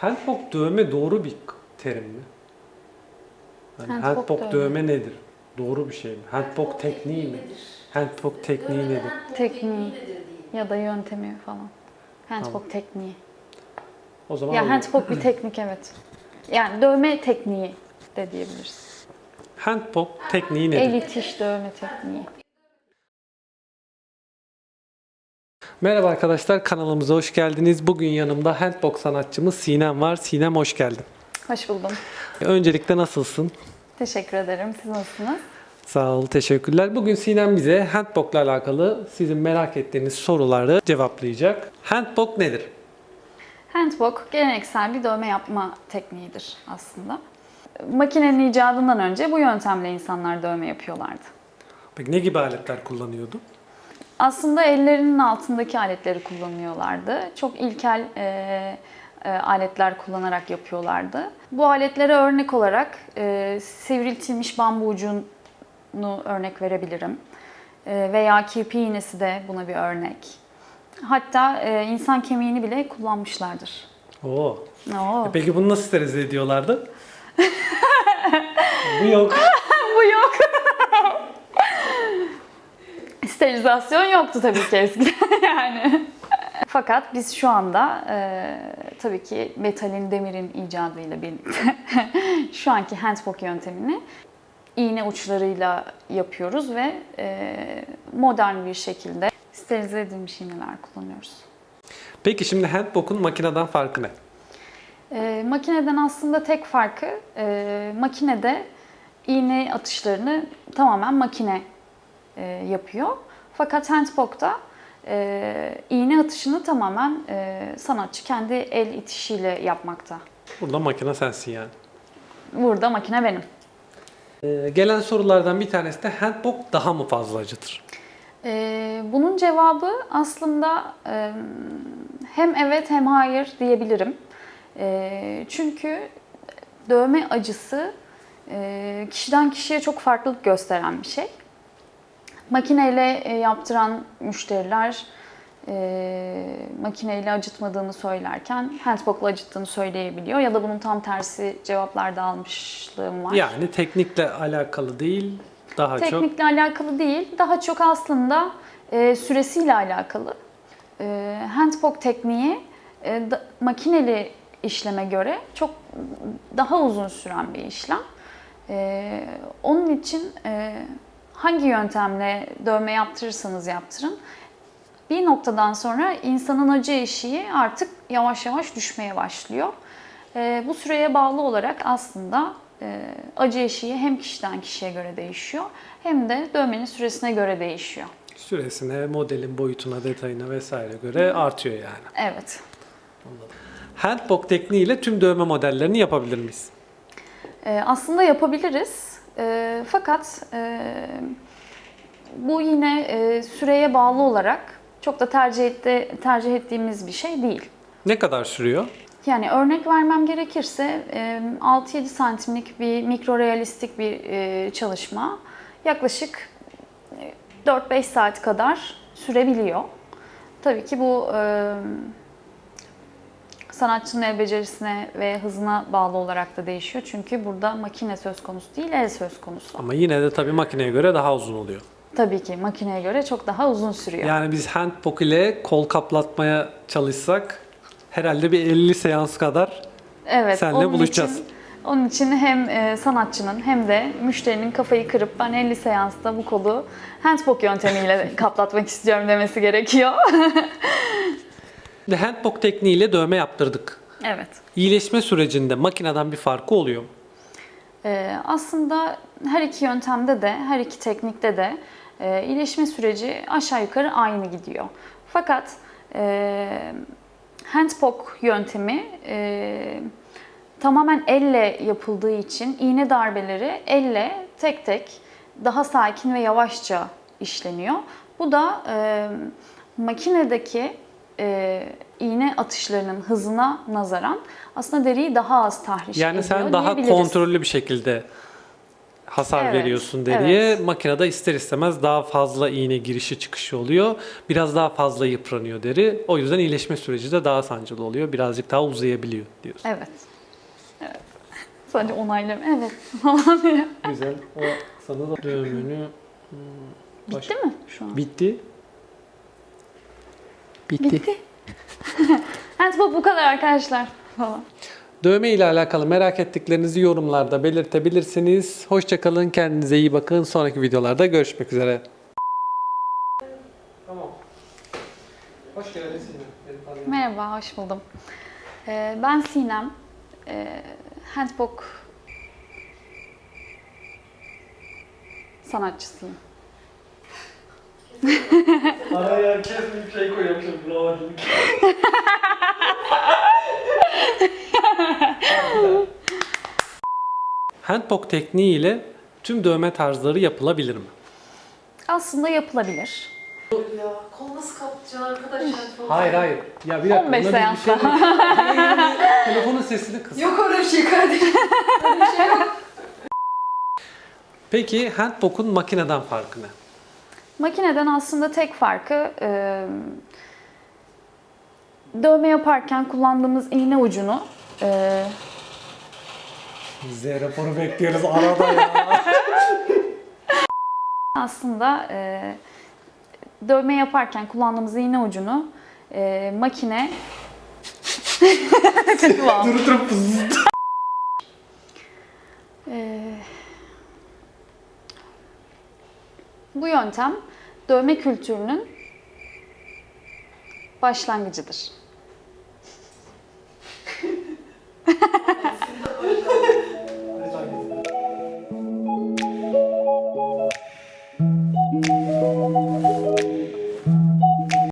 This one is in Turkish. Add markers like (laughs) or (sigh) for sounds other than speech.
Handpoke dövme doğru bir terim mi? Yani handpoke dövme. dövme nedir? Doğru bir şey mi? Handpoke tekniği mi? Handpoke tekniği nedir? Tekniği ya da yöntemi falan. Handpoke tekniği. O zaman Ya olur. bir teknik evet. Yani dövme tekniği de diyebiliriz. handpoke tekniği nedir? El itiş dövme tekniği. Merhaba arkadaşlar kanalımıza hoş geldiniz. Bugün yanımda handpoke sanatçımız Sinem var. Sinem hoş geldin. Hoş buldum. Öncelikle nasılsın? Teşekkür ederim. Siz nasılsınız? Sağ ol, teşekkürler. Bugün Sinem bize handpoke ile alakalı sizin merak ettiğiniz soruları cevaplayacak. Handpoke nedir? Handpoke geleneksel bir dövme yapma tekniğidir aslında. Makinenin icadından önce bu yöntemle insanlar dövme yapıyorlardı. Peki ne gibi aletler kullanıyordu? Aslında ellerinin altındaki aletleri kullanıyorlardı. Çok ilkel e, e, aletler kullanarak yapıyorlardı. Bu aletlere örnek olarak e, sivriltilmiş bambu ucunu örnek verebilirim. E, veya kirpi iğnesi de buna bir örnek. Hatta e, insan kemiğini bile kullanmışlardır. Oo. Oo. E Peki bunu nasıl sterilize ediyorlardı? (laughs) Bu yok. (laughs) Bu yok. Sterilizasyon yoktu tabii ki eskiden (laughs) yani. Fakat biz şu anda e, tabii ki metalin, demirin icadıyla birlikte (laughs) şu anki handpoke yöntemini iğne uçlarıyla yapıyoruz ve e, modern bir şekilde sterilize edilmiş iğneler kullanıyoruz. Peki şimdi handpoke'un makineden farkı ne? E, makineden aslında tek farkı e, makinede iğne atışlarını tamamen makine e, yapıyor. Fakat handpoke'da e, iğne atışını tamamen e, sanatçı kendi el itişiyle yapmakta. Burada makine sensin yani. Burada makine benim. Ee, gelen sorulardan bir tanesi de handpoke daha mı fazla acıtır? E, bunun cevabı aslında e, hem evet hem hayır diyebilirim. E, çünkü dövme acısı e, kişiden kişiye çok farklılık gösteren bir şey. Makineyle e, yaptıran müşteriler e, makineyle acıtmadığını söylerken handpoke'la acıttığını söyleyebiliyor ya da bunun tam tersi cevaplar da almışlığım var. Yani teknikle alakalı değil, daha çok Teknikle alakalı değil, daha çok aslında e, süresiyle alakalı. E, handpoke tekniği e, da- makineli işleme göre çok daha uzun süren bir işlem. E, onun için e, hangi yöntemle dövme yaptırırsanız yaptırın, bir noktadan sonra insanın acı eşiği artık yavaş yavaş düşmeye başlıyor. E, bu süreye bağlı olarak aslında e, acı eşiği hem kişiden kişiye göre değişiyor hem de dövmenin süresine göre değişiyor. süresine, modelin boyutuna, detayına vesaire göre artıyor yani. Evet. Handpoke tekniğiyle tüm dövme modellerini yapabilir miyiz? E, aslında yapabiliriz. E, fakat e, bu yine e, süreye bağlı olarak çok da tercih, etti, tercih ettiğimiz bir şey değil. Ne kadar sürüyor? Yani örnek vermem gerekirse e, 6-7 santimlik bir mikrorealistik bir e, çalışma yaklaşık e, 4-5 saat kadar sürebiliyor. Tabii ki bu e, sanatçının el becerisine ve hızına bağlı olarak da değişiyor. Çünkü burada makine söz konusu değil, el söz konusu. Ama yine de tabii makineye göre daha uzun oluyor. Tabii ki makineye göre çok daha uzun sürüyor. Yani biz handpoke ile kol kaplatmaya çalışsak herhalde bir 50 seans kadar Evet, onun buluşacağız. Için, onun için hem e, sanatçının hem de müşterinin kafayı kırıp ben 50 seansta bu kolu handpoke yöntemiyle (laughs) kaplatmak istiyorum demesi gerekiyor. (laughs) Şimdi handpoke tekniğiyle dövme yaptırdık. evet. İyileşme sürecinde makineden bir farkı oluyor mu? E, aslında her iki yöntemde de, her iki teknikte de e, iyileşme süreci aşağı yukarı aynı gidiyor. Fakat e, handpoke yöntemi e, tamamen elle yapıldığı için iğne darbeleri elle tek tek daha sakin ve yavaşça işleniyor. Bu da e, makinedeki e, iğne atışlarının hızına nazaran aslında deriyi daha az tahriş Yani ediyor sen daha kontrollü bir şekilde hasar Evet, veriyorsun deriye. evet. Makinede ister istemez daha fazla iğne girişi çıkışı oluyor. Biraz daha fazla yıpranıyor deri. O yüzden iyileşme süreci de daha sancılı oluyor. Birazcık daha uzayabiliyor diyorsun. Evet. Evet. (laughs) Sadece onaylama. Evet. (laughs) Güzel. O sana da hmm, baş- Bitti mi şu an? Bitti. Bitti. Handpop (laughs) bu kadar arkadaşlar. Falan. Dövme ile alakalı merak ettiklerinizi yorumlarda belirtebilirsiniz. Hoşçakalın, kendinize iyi bakın. Sonraki videolarda görüşmek üzere. Tamam. Hoş geldin Merhaba, hoş buldum. Ee, ben Sinem. Ee, handpok sanatçısıyım. Araya kesmeyip şey koyuyorum bravo. Handpok tekniği ile tüm dövme tarzları yapılabilir mi? Aslında yapılabilir. Ya kol nasıl kapatacaksın arkadaş handphone? Hayır hayır. Ya bir dakika. 15 buna bir- bir seans şey Telefonun sesini kıs. Yok öyle bir şey kardeşim. Öyle bir şey yok. Peki handpok'un makineden farkı ne? Makineden aslında tek farkı e, dövme yaparken kullandığımız iğne ucunu e, Z raporu bekliyoruz arada ya. (laughs) aslında e, dövme yaparken kullandığımız iğne ucunu e, makine (laughs) durup durup. bu yöntem dövme kültürünün başlangıcıdır. (laughs)